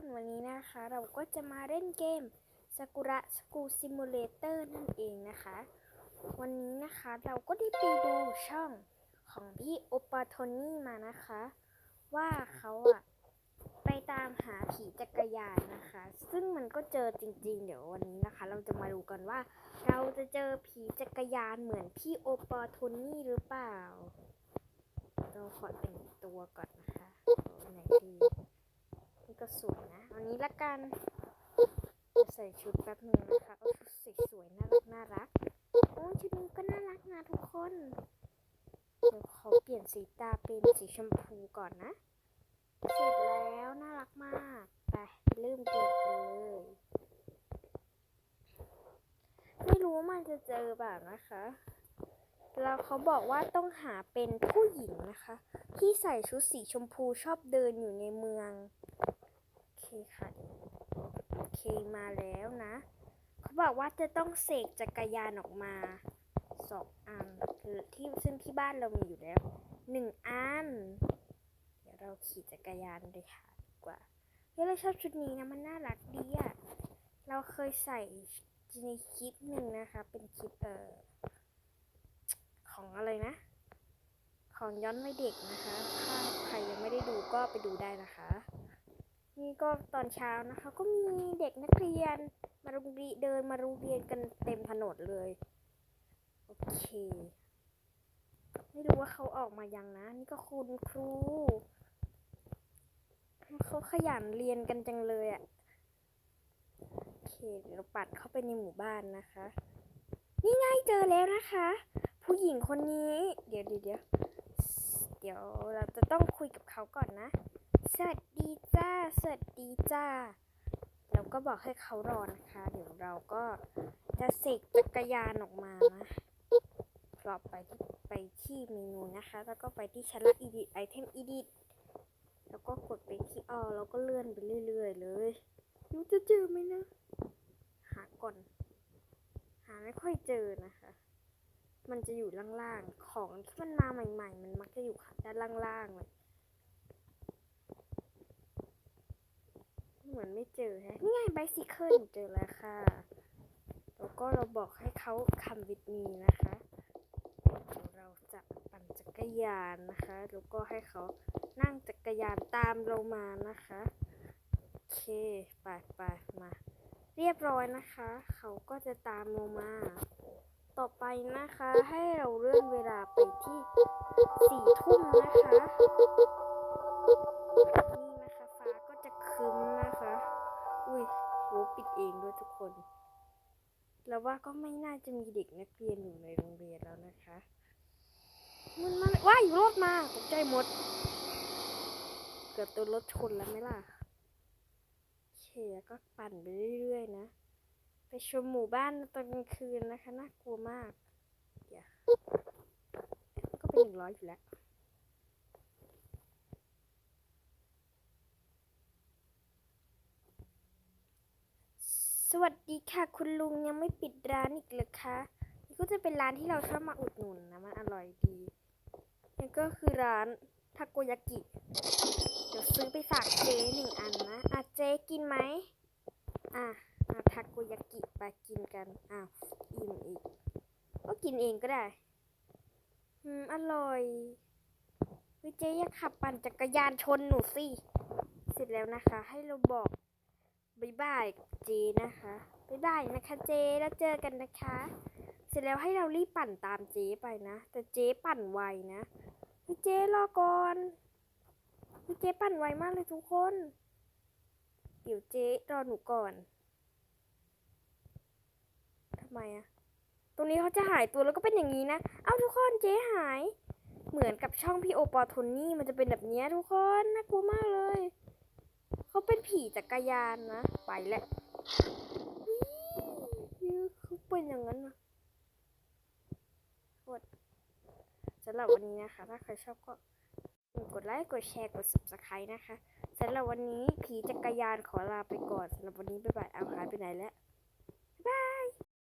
นวันนี้นะคะ เราก็จะมาเล่นเกมซากุระสกูซิมูเลเตอร์นั่นเองนะคะ วันนี้นะคะเราก็ได้ไปดูช่องของพี่โอปาโทนี่มานะคะ ว่าเขาอะไปตามหาผีจักรยานนะคะ ซึ่งมันก็เจอจริงๆ เดี๋ยววันนี้นะคะ เราจะมาดูกันว่า เราจะเจอผีจักรยานเหมือนพี่โอปาโทนี่หรือเปล่า เราขอแต่งตัวก่อนนะคะเอาไหนดี นี่ก็สวยนะเอานี้ละ กัน ใส่ชุดแป๊บนึงนะคะเอาชุดสวยๆน่ารักน่ารักโอ้ชุดนี้ก็น่ารักนะทุกคนเดี๋ยวขอเปลี่ยนสีตาเป็นสีชมพูก่อนนะเสร็จแล้วน่ารักมากไปเริ่มเกมกันเลยไม่รู้ว่ามันจะเจอแบบนะคะแล้วเขาบอกว่าต้องหาเป็นผู้หญิงนะคะ ที่ใส่ชุดสีชมพูชอบเดินอยู่ในเมือง เคค่ะ โอเคมาแล้วนะ เขาบอกว่าจะต้องเสกจักรยานออกมาสองอันคือที่ซึ่งที่บ้านเรามีอยู่แล้วหนึ่งอัน เดี๋ยวเราขี่จักรยานเลยค่ะดีกว่าเฮ้ยเราชอบชุดนี้นะมันน่ารักดีอะเราเคยใส่ในคลิปหนึ่งนะคะ เป็นคลิปเอ่อของอะไรนะ ของย้อนวัยเด็กนะคะ ถ้าใครยังไม่ได้ดูก็ไปดูได้นะคะ นี่ก็ตอนเช้านะคะ ก็มีเด็กนักเรียน มาโรงเรียนเดินมาโรงเรียนกันเต็มถนนเลย โอเค ไม่รู้ว่าเขาออกมายังนะ นี่ก็คุณครูเขาขยันเรียนกันจังเลยอะ่ะโอเคเดี๋ยวเราปัดเข้าไปในหมู่บ้านนะคะ นี่ไงเจอแล้วนะคะ ผู้หญิงคนนี้ เดี๋ยวเดี๋ยวเดี๋ยวเดี๋ยวเราจะต้องคุยกับเขาก่อนนะ สวัสดีจ้า สวัสดีจ้าเราก็บอกให้เขารอนะคะ เดี๋ยวเราก็จะเสกจักรยานออกมานะเราไปที่ไปที่เมนูนะคะ แล้วก็ไปที่ชั้นละ edit item edit แล้วก็กดไปที่ออแล้วก็เลื่อนไปเรื่อยๆเลยยูจะเจอไหมนะ หาก่อน หาไม่ค่อยเจอนะคะ มันจะอยู่ล่างๆ ของที่มันมาใหม่ ๆ มันมักจะอยู่ด้านล่างๆเลย เหมือนไม่เจอแฮะนี่ไงไบซิเคิลเจอแล้วค่ะ แล้วก็เราบอกให้เขาคำวิดมีนะคะเราจะปั่นจักรยานนะคะ แล้วก็ให้เขานั่งจักรยานตามเรามานะคะ โอเคไปไปมา เรียบร้อยนะคะ เขาก็จะตามเรามา ต่อไปนะคะให้เราเลื่อนเวลาไปที่สี่ทุ่มนะคะ ปิดเองด้วยทุกคน แล้วว่าก็ไม่น่าจะมีเด็กนักเรียนอยู่ในโรงเรียนแล้วนะคะ มันมาว้ายรถมาตกใจหมด เกือบตัวรถชนแล้วไหมล่ะเคก็ปั่นไปเรื่อยๆนะ ไปชมหมู่บ้านตอนกลางคืนนะคะ น่ากลัวมาก เดี๋ยวก็เป็นหนึ่งร้อยอยู่แล้ว สวัสดีค่ะ คุณลุงยังไม่ปิดร้านอีกเหรอคะนี่ก็จะเป็นร้านที่เราชอบมาอุดหนุนนะมันอร่อยดีนี่ก็คือร้านทาโกยากิ เดี๋ยวซื้อไปฝากเจ๊หนึ่งอันนะอะเจ๊กินไหมอะเอาทาโกยากิไปกินกันอ้าวอิ่มอีก ก็กินเองก็ได้ อืม อร่อยเฮ้เจ๊อย่าขับปั่นจักรยานชนหนูสิ เสร็จแล้วนะคะ ให้เราบอก บายบายกับเจนะคะบายบายนะคะเจแล้วเจอกันนะคะ เสร็จแล้วให้เรารีบปั่นตามเจไปนะ แต่เจปั่นไวนะเฮ้ยเจรอก่อนเฮ้ยเจปั่นไวมากเลยทุกคน เดี๋ยวเจรอหนูก่อนทำไมอะตรงนี้เขาจะหายตัวแล้วก็เป็นอย่างนี้นะ เอ้าทุกคนเจ๊หาย เหมือนกับช่องพี่โอปอโทนี่มันจะเป็นแบบนี้ทุกคนน่ากลัวมากเลย เขาเป็นผีจักรยานนะ ไปแล้วิเขาเป็นอย่างนั้นนะกดสำหรับวันนี้นะคะ ถ้าใครชอบก็กดไลค์ กดแชร์ กด subscribe นะคะสำหรับวันนี้ผีจักรยานขอลาไปก่อนสำหรับวันนี้บ๊ายบายเอาหายไปไหนแล้ว